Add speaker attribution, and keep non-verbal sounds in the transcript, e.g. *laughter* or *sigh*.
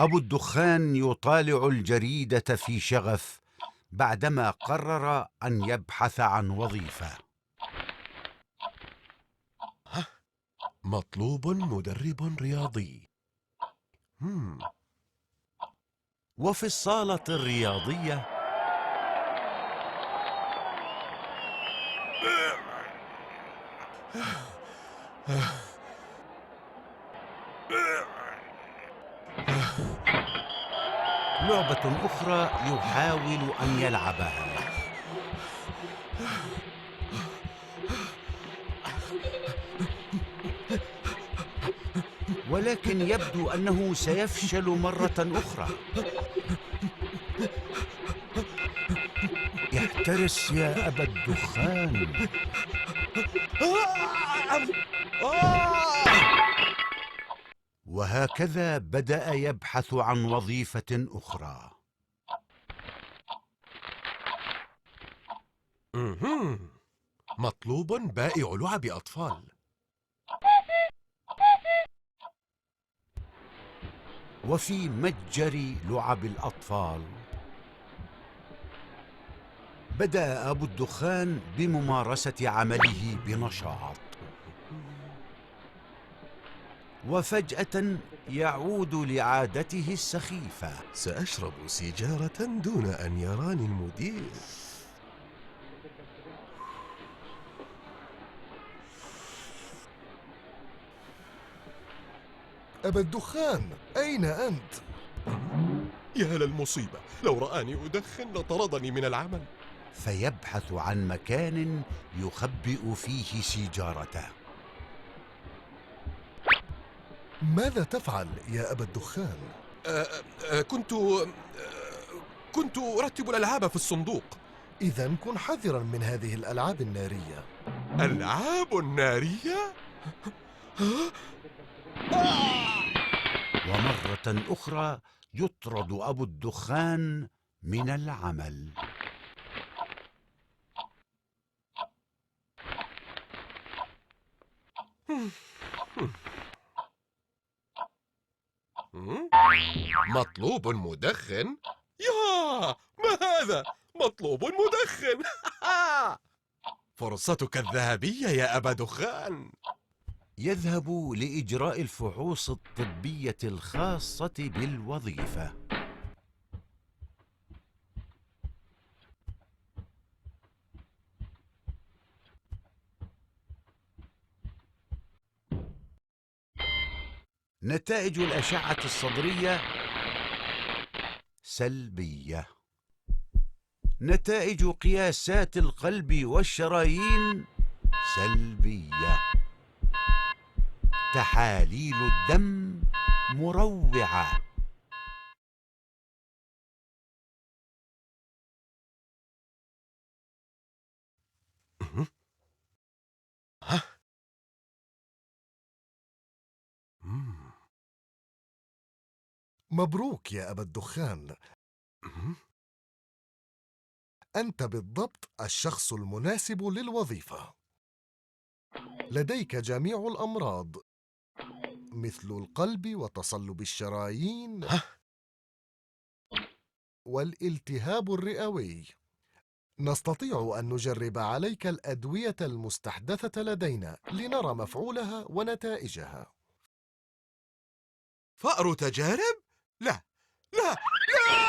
Speaker 1: أبو الدخان يطالع الجريدة في شغف بعدما قرر أن يبحث عن وظيفة.
Speaker 2: مطلوب مدرب رياضي. مم.
Speaker 1: وفي الصالة الرياضية. *laughs* لعبة أخرى يحاول أن يلعبها. ولكن يبدو أنه سيفشل مرة أخرى. احترس يا أبا الدخان. وهكذا بدأ يبحث عن وظيفة أخرى.
Speaker 2: مطلوب بائع لعب أطفال.
Speaker 1: وفي متجر لعب الأطفال. بدأ أبو الدخان بممارسة عمله بنشاط. وفجأة يعود لعادته السخيفة.
Speaker 2: سأشرب سيجارة دون أن يراني المدير.
Speaker 3: أبا الدخان أين أنت؟
Speaker 2: يا للمصيبة لو رآني أدخن لطردني من العمل.
Speaker 1: فيبحث عن مكان يخبئ فيه سيجارته.
Speaker 3: ماذا تفعل يا أبا الدخان؟
Speaker 2: أه أه كنت أه كنت أرتب الألعاب في الصندوق
Speaker 3: إذا كن حذرا من هذه الألعاب النارية
Speaker 2: ألعاب نارية؟ *laughs*
Speaker 1: ومرة أخرى يطرد أبو الدخان من العمل
Speaker 2: مم؟ *laughs* مطلوب مدخن؟ يا ما هذا؟ مطلوب مدخن *laughs* فرصتك الذهبية يا أبا دخان
Speaker 1: يذهب لإجراء الفحوص الطبية الخاصة بالوظيفة نتائج الأشعة الصدرية سلبية. نتائج قياسات القلب والشرايين سلبية. تحاليل الدم مروعة.
Speaker 3: مبروك يا أبا الدخان. أنت بالضبط الشخص المناسب للوظيفة لديك جميع الأمراض مثل القلب وتصلب الشرايين
Speaker 2: ها؟
Speaker 3: والالتهاب الرئوي نستطيع أن نجرب عليك الأدوية المستحدثة لدينا لنرى مفعولها ونتائجها
Speaker 2: فأر تجارب؟ لا لا لا